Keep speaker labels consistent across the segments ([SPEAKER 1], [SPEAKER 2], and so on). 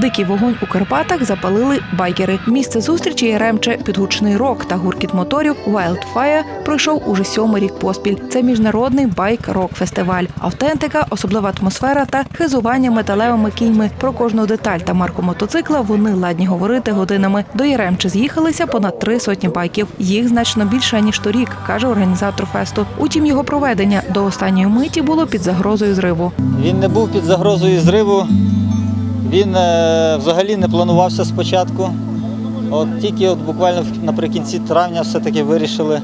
[SPEAKER 1] Дикий вогонь у Карпатах запалили байкери. Місце зустрічі Яремче під гучний рок та гуркіт моторів Wildfire пройшов уже сьомий рік поспіль. Це міжнародний байк-рок фестиваль. Автентика, особлива атмосфера та хизування металевими кіньми. Про кожну деталь та марку мотоцикла вони ладні говорити годинами. До Яремче з'їхалися понад три сотні байків. Їх значно більше ніж торік, каже організатор фесту. Утім, його проведення до останньої миті було під загрозою зриву.
[SPEAKER 2] Він не був під загрозою зриву. Він е, взагалі не планувався спочатку. От тільки от буквально наприкінці травня все-таки вирішили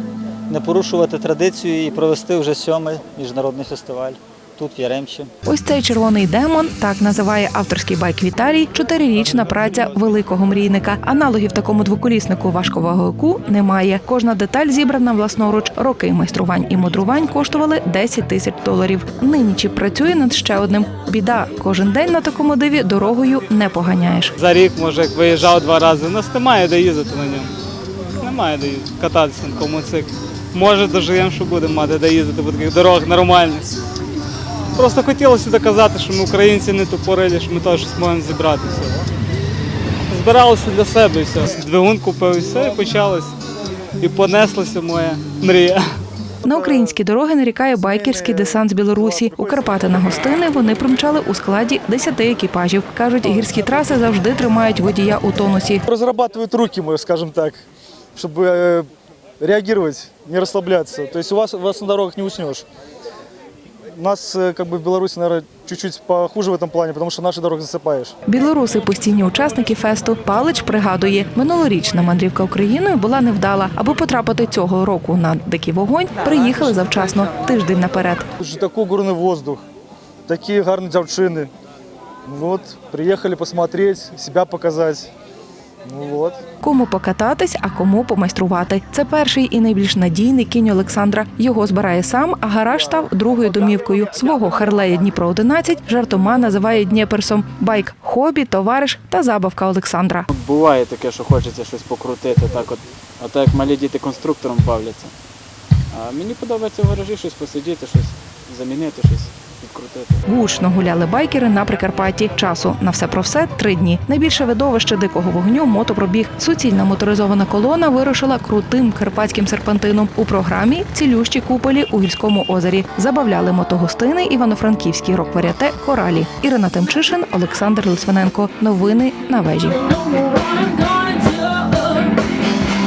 [SPEAKER 2] не порушувати традицію і провести вже сьомий міжнародний фестиваль тут, в Яремчі.
[SPEAKER 1] Ось цей червоний демон, так називає авторський байк Віталій, чотирирічна праця великого мрійника. Аналогів такому двоколіснику важковаговику немає. Кожна деталь зібрана власноруч. Роки майструвань і мудрувань коштували 10 тисяч доларів. Нині чи працює над ще одним. Біда. Кожен день на такому диві дорогою не поганяєш.
[SPEAKER 3] За рік, може, як виїжджав два рази. У нас немає де їздити на ньому. Немає де їздити, кататися на такому циклі. Може, доживемо, що будемо мати де їздити по таких дорогах нормальних. Просто хотілося доказати, що ми українці не тупорилі, що ми теж щось можемо зібрати все. Збиралося для себе і все. Двигун купив і все, і почалось. І понеслася моя мрія.
[SPEAKER 1] На українські дороги нарікає байкерський десант з Білорусі. У Карпати на гостини вони примчали у складі 10 екіпажів. кажуть, гірські траси завжди тримають водія у тонусі.
[SPEAKER 4] разрабатывают руки, мы, скажем так, чтобы э, реагировать, не расслабляться. То есть у вас, у вас на дорогах не уснешь. У нас э, как бы в Беларуси, наверное, чуть-чуть похуже в этом плане, потому что наши дороги засыпаешь.
[SPEAKER 1] Білоруси постійні учасники фесту. Палич пригадує, минулорічна мандрівка Україною була невдала. Аби потрапити цього року на дикий вогонь, приїхали завчасно тиждень наперед.
[SPEAKER 4] Тут же такой горный воздух, такие гарные девчины. Вот, приехали посмотреть, себя показать. Ну.
[SPEAKER 1] Кому покататись, а кому помайструвати. Це перший і найбільш надійний кінь Олександра. Його збирає сам, а гараж став другою домівкою. Свого Харлея Дніпро 11 жартома називає Днєперсом. Байк, хобі, товариш та забавка Олександра.
[SPEAKER 5] Буває таке, що хочеться щось покрутити, так от, а так як малі діти конструктором бавляться. А мені подобається в гаражі щось посидіти, щось замінити, щось
[SPEAKER 1] Гучно гуляли байкери на Прикарпатті. Часу на все про все три дні. Найбільше видовище дикого вогню мотопробіг. Суцільна моторизована колона вирушила крутим карпатським серпантином. У програмі цілющі куполі у гірському озері. Забавляли мотогостини івано-франківські рок-варіате коралі. Ірина Темчишин, Олександр Лисвиненко. Новини на вежі.